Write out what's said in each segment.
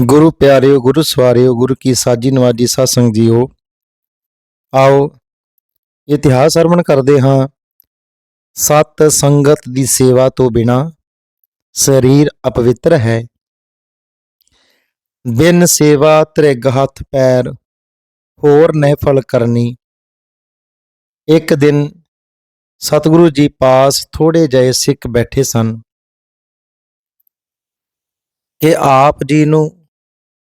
ਗੁਰੂ ਪਿਆਰਿਓ, ਗੁਰੂ ਸਵਾਰਿਓ, ਗੁਰੂ ਕੀ ਸਾਜੀ ਨਵਾਜੀ ਸਾਧ ਸੰਗਤ ਜੀਓ। ਆਓ ਇਤਿਹਾਸ ਸਰਵਣ ਕਰਦੇ ਹਾਂ। ਸਤ ਸੰਗਤ ਦੀ ਸੇਵਾ ਤੋਂ ਬਿਨਾ ਸਰੀਰ ਅਪਵਿੱਤਰ ਹੈ। ਬਿਨ ਸੇਵਾ ਤ੍ਰਿਗ ਹੱਥ ਪੈਰ, ਹੋਰ ਨਹਿਫਲ ਕਰਨੀ। ਇੱਕ ਦਿਨ ਸਤਿਗੁਰੂ ਜੀ ਪਾਸ ਥੋੜੇ ਜਿਹੇ ਸਿੱਖ ਬੈਠੇ ਸਨ ਕਿ ਆਪ ਜੀ ਨੂੰ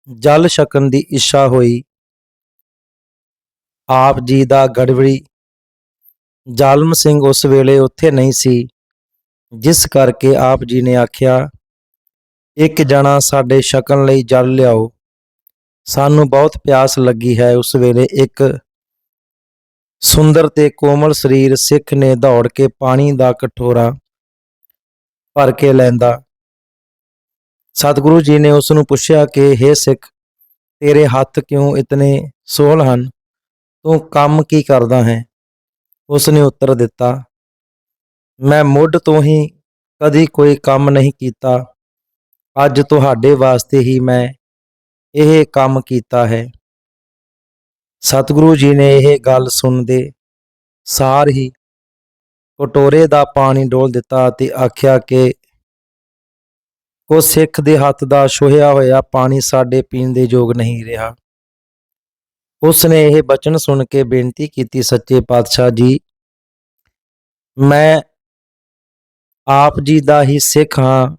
ਜਲ ਛਕਣ ਦੀ ਇੱਛਾ ਹੋਈ। ਆਪ ਜੀ ਦਾ ਗੜਵੜੀ। ਜ਼ਾਲਮ ਸਿੰਘ ਉਸ ਵੇਲੇ ਉੱਥੇ ਨਹੀਂ ਸੀ, ਜਿਸ ਕਰਕੇ ਆਪ ਜੀ ਨੇ ਆਖਿਆ, ਇੱਕ ਜਣਾ ਸਾਡੇ ਛਕਣ ਲਈ ਜਲ ਲਿਆਓ। ਸਾਨੂੰ ਬਹੁਤ ਪਿਆਸ ਲੱਗੀ ਹੈ। ਉਸ ਵੇਲੇ ਇੱਕ ਸੁੰਦਰ ਤੇ ਕੋਮਲ ਸਰੀਰ ਸਿੱਖ ਨੇ ਦੌੜ ਕੇ ਪਾਣੀ ਦਾ ਕਟੋਰਾ ਭਰ ਕੇ ਲੈਂਦਾ। ਸਤਿਗੁਰੂ ਜੀ ਨੇ ਉਸ ਨੂੰ ਪੁੱਛਿਆ ਕਿ हे ਸਿੱਖ, ਤੇਰੇ ਹੱਥ ਕਿਉਂ ਇਤਨੇ ਸੋਹਲ ਹਨ? ਤੂੰ ਕੰਮ ਕੀ ਕਰਦਾ ਹੈ? ਉਸ ਨੇ ਉੱਤਰ ਦਿੱਤਾ, ਮੈਂ ਮੁੱਢ ਤੋਂ ਹੀ ਕਦੀ ਕੋਈ ਕੰਮ ਨਹੀਂ ਕੀਤਾ। ਅੱਜ ਤੁਹਾਡੇ ਵਾਸਤੇ ਹੀ ਮੈਂ ਇਹ ਕੰਮ ਕੀਤਾ ਹੈ। ਸਤਿਗੁਰੂ ਜੀ ਨੇ ਇਹ ਗੱਲ ਸੁਣਦੇ ਸਾਰ ਹੀ ਕਟੋਰੇ ਦਾ ਪਾਣੀ ਡੋਲ ਦਿੱਤਾ ਅਤੇ ਆਖਿਆ ਕਿ ਉਹ ਸਿੱਖ ਦੇ ਹੱਥ ਦਾ ਛੋਹਿਆ ਹੋਇਆ ਪਾਣੀ ਸਾਡੇ ਪੀਣ ਦੇ ਯੋਗ ਨਹੀਂ ਰਿਹਾ। ਉਸ ਨੇ ਇਹ ਬਚਨ ਸੁਣ ਕੇ ਬੇਨਤੀ ਕੀਤੀ, ਸੱਚੇ ਪਾਤਸ਼ਾਹ ਜੀ, ਮੈਂ ਆਪ ਜੀ ਦਾ ਹੀ ਸਿੱਖ ਹਾਂ।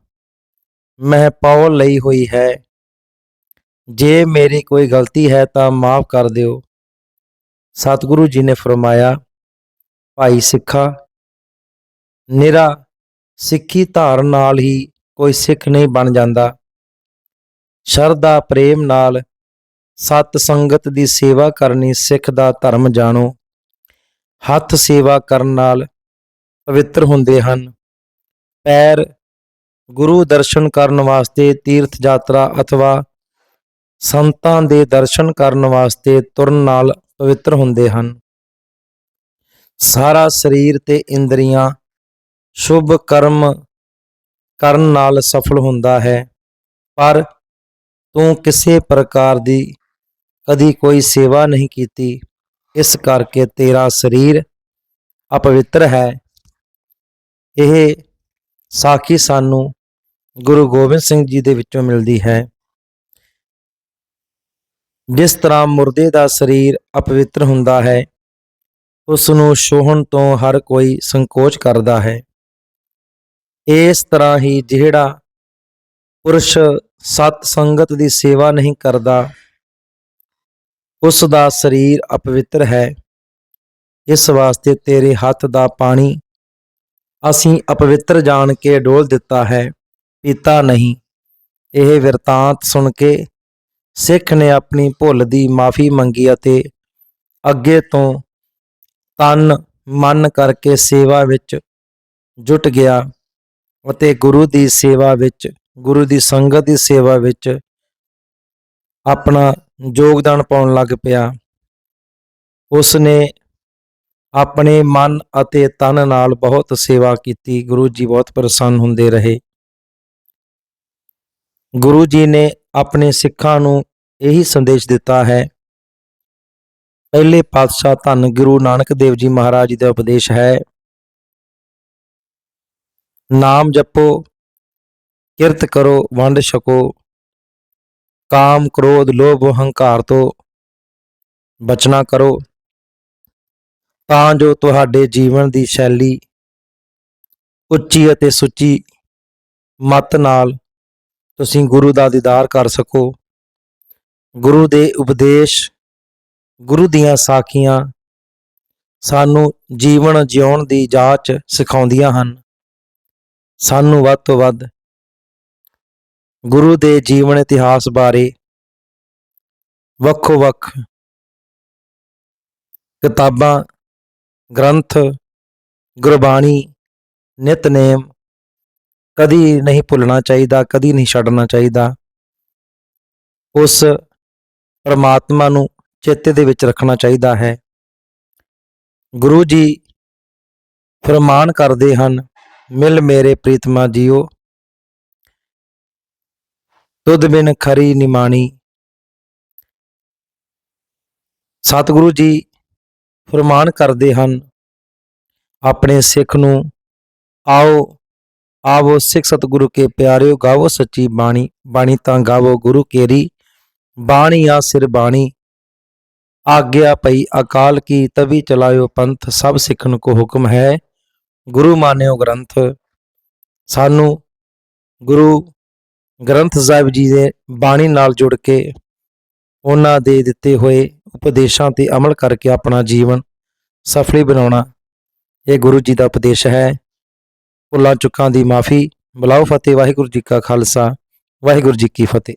ਮੈਂ ਪੌਲ ਲਈ ਹੋਈ ਹੈ। ਜੇ ਮੇਰੀ ਕੋਈ ਗਲਤੀ ਹੈ ਤਾਂ ਮਾਫ ਕਰ ਦਿਓ। ਸਤਿਗੁਰੂ ਜੀ ਨੇ ਫਰਮਾਇਆ, ਭਾਈ ਸਿੱਖਾ, ਨਿਰਾ ਸਿੱਖੀ ਧਾਰਨ ਨਾਲ ਹੀ ਕੋਈ ਸਿੱਖ ਨਹੀਂ ਬਣ ਜਾਂਦਾ। ਸ਼ਰਧਾ, ਪ੍ਰੇਮ ਨਾਲ ਸਤ ਸੰਗਤ ਦੀ ਸੇਵਾ ਕਰਨੀ, ਸਿੱਖ ਦਾ ਧਰਮ ਜਾਣੋ। ਹੱਥ ਸੇਵਾ ਕਰਨ ਨਾਲ ਪਵਿੱਤਰ ਹੁੰਦੇ ਹਨ। ਪੈਰ ਗੁਰੂ ਦਰਸ਼ਨ ਕਰਨ ਵਾਸਤੇ ਤੀਰਥ ਯਾਤਰਾ ਅਥਵਾ ਸੰਤਾਂ ਦੇ ਦਰਸ਼ਨ ਕਰਨ ਵਾਸਤੇ ਤੁਰਨ ਨਾਲ ਪਵਿੱਤਰ ਹੁੰਦੇ ਹਨ। ਸਾਰਾ ਸਰੀਰ ਤੇ ਇੰਦਰੀਆਂ, ਸ਼ੁਭ ਕਰਮ ਕਰਨ ਨਾਲ ਸਫਲ ਹੁੰਦਾ ਹੈ। ਪਰ ਤੂੰ ਕਿਸੇ ਪ੍ਰਕਾਰ ਦੀ ਕਦੀ ਕੋਈ ਸੇਵਾ ਨਹੀਂ ਕੀਤੀ। ਇਸ ਕਰਕੇ ਤੇਰਾ ਸਰੀਰ ਅਪਵਿੱਤਰ ਹੈ। ਇਹ ਸਾਖੀ ਸਾਨੂੰ ਗੁਰੂ ਗੋਬਿੰਦ ਸਿੰਘ ਜੀ ਦੇ ਵਿੱਚੋਂ ਮਿਲਦੀ ਹੈ। ਜਿਸ ਤਰ੍ਹਾਂ ਮੁਰਦੇ ਦਾ ਸਰੀਰ ਅਪਵਿੱਤਰ ਹੁੰਦਾ ਹੈ, ਉਸ ਨੂੰ ਛੋਹਣ ਤੋਂ ਹਰ ਕੋਈ ਸੰਕੋਚ ਕਰਦਾ ਹੈ। ਇਸ ਤਰ੍ਹਾਂ ਹੀ ਜਿਹੜਾ ਪੁਰਸ਼ ਸਤ ਸੰਗਤ ਦੀ ਸੇਵਾ ਨਹੀਂ ਕਰਦਾ ਉਸ ਦਾ ਸਰੀਰ ਅਪਵਿੱਤਰ ਹੈ। ਇਸ ਵਾਸਤੇ ਤੇਰੇ ਹੱਥ ਦਾ ਪਾਣੀ ਅਸੀਂ ਅਪਵਿੱਤਰ ਜਾਣ ਕੇ ਡੋਲ ਦਿੱਤਾ ਹੈ, ਪੀਤਾ ਨਹੀਂ। ਇਹ ਵਰਤਾਂਤ ਸੁਣ ਕੇ ਸਿੱਖ ਨੇ ਆਪਣੀ ਭੁੱਲ ਦੀ ਮਾਫੀ ਮੰਗੀ ਅਤੇ ਅੱਗੇ ਤੋਂ ਤਨ ਮਨ ਕਰਕੇ ਸੇਵਾ ਵਿੱਚ ਜੁਟ ਗਿਆ। ਅਤੇ ਗੁਰੂ ਦੀ ਸੇਵਾ ਵਿੱਚ, ਗੁਰੂ ਦੀ ਸੰਗਤ ਦੀ ਸੇਵਾ ਵਿੱਚ ਆਪਣਾ ਯੋਗਦਾਨ ਪਾਉਣ ਲੱਗ ਪਿਆ। ਉਸ ਨੇ ਆਪਣੇ ਮਨ ਅਤੇ ਤਨ ਨਾਲ ਬਹੁਤ ਸੇਵਾ ਕੀਤੀ। ਗੁਰੂ ਜੀ ਬਹੁਤ ਪ੍ਰਸੰਨ ਹੁੰਦੇ ਰਹੇ। ਗੁਰੂ ਜੀ ਨੇ ਆਪਣੇ ਸਿੱਖਾਂ ਨੂੰ ਇਹੀ ਸੰਦੇਸ਼ ਦਿੱਤਾ ਹੈ, ਪਹਿਲੇ ਪਾਤਸ਼ਾਹ ਧੰਨ ਗੁਰੂ ਨਾਨਕ ਦੇਵ ਜੀ ਮਹਾਰਾਜ ਜੀ ਦਾ ਉਪਦੇਸ਼ ਹੈ। ਨਾਮ ਜਪੋ, ਕਿਰਤ ਕਰੋ, ਵੰਡ ਛਕੋ, ਕਾਮ, ਕ੍ਰੋਧ, ਲੋਭ, ਹੰਕਾਰ ਤੋਂ ਬਚਨਾ ਕਰੋ। ਤਾਂ ਜੋ ਤੁਹਾਡੇ ਜੀਵਨ ਦੀ ਸ਼ੈਲੀ ਉੱਚੀ ਅਤੇ ਸੁੱਚੀ ਮਤ ਨਾਲ ਤੁਸੀਂ ਗੁਰੂ ਦਾ ਦੀਦਾਰ ਕਰ ਸਕੋ। ਗੁਰੂ ਦੇ ਉਪਦੇਸ਼, ਗੁਰੂ ਦੀਆਂ ਸਾਖੀਆਂ ਸਾਨੂੰ ਜੀਵਨ ਜਿਉਣ ਦੀ ਜਾਂਚ ਸਿਖਾਉਂਦੀਆਂ ਹਨ। ਸਾਨੂੰ ਵੱਧ ਤੋਂ ਵੱਧ ਗੁਰੂ ਦੇ ਜੀਵਨ ਇਤਿਹਾਸ ਬਾਰੇ ਵੱਖੋ ਵੱਖ ਕਿਤਾਬਾਂ, ਗ੍ਰੰਥ, ਗੁਰਬਾਣੀ, ਨਿਤਨੇਮ ਕਦੀ ਨਹੀਂ ਭੁੱਲਣਾ ਚਾਹੀਦਾ, ਕਦੀ ਨਹੀਂ ਛੱਡਣਾ ਚਾਹੀਦਾ। ਉਸ ਪਰਮਾਤਮਾ ਨੂੰ ਚੇਤੇ ਦੇ ਵਿੱਚ ਰੱਖਣਾ ਚਾਹੀਦਾ ਹੈ। ਗੁਰੂ ਜੀ ਫਰਮਾਨ ਕਰਦੇ ਹਨ ਮਿਲ ਮੇਰੇ ਪ੍ਰੀਤਮਾ ਜੀਓ। ਦੁੱਧ ਬਿਨ ਖਰੀ ਨਿਮਾਣੀ ਸਤਿਗੁਰੂ ਜੀ ਫਰਮਾਨ ਕਰਦੇ ਹਨ, ਆਪਣੇ ਸਿੱਖ ਨੂੰ ਆਓ, ਆਵੋ ਸਿੱਖ ਸਤਿਗੁਰੂ ਕੇ ਪਿਆਰਿਓ, ਗਾਵੋ ਸੱਚੀ ਬਾਣੀ ਬਾਣੀ ਤਾਂ ਗਾਵੋ ਗੁਰੂ ਕੇਰੀ। ਬਾਣੀ ਆ ਸਿਰ ਬਾਣੀ, ਆਗਿਆ ਪਈ ਅਕਾਲ ਕੀ, ਤਵੀ ਚਲਾਇਓ ਪੰਥ, ਸਭ ਸਿੱਖਣ ਕੋ ਹੁਕਮ ਹੈ। ਗੁਰੂ ਮਾਨਿਓ ਗ੍ਰੰਥ। ਸਾਨੂੰ ਗੁਰੂ ਗ੍ਰੰਥ ਸਾਹਿਬ ਜੀ ਦੇ ਬਾਣੀ ਨਾਲ ਜੁੜ ਕੇ ਉਹਨਾਂ ਦੇ ਦਿੱਤੇ ਹੋਏ ਉਪਦੇਸ਼ਾਂ ਤੇ ਅਮਲ ਕਰਕੇ ਆਪਣਾ ਜੀਵਨ ਸਫਲੀ ਬਣਾਉਣਾ ਇਹ ਗੁਰੂ ਜੀ ਦਾ ਉਪਦੇਸ਼ ਹੈ। ਭੁੱਲਾਂ ਚੁੱਕਾਂ ਦੀ ਮਾਫੀ। ਬੁਲਾਓ ਫਤਿਹ, ਵਾਹਿਗੁਰੂ ਜੀ ਕਾ ਖਾਲਸਾ, ਵਾਹਿਗੁਰੂ ਜੀ ਕੀ ਫਤਿਹ।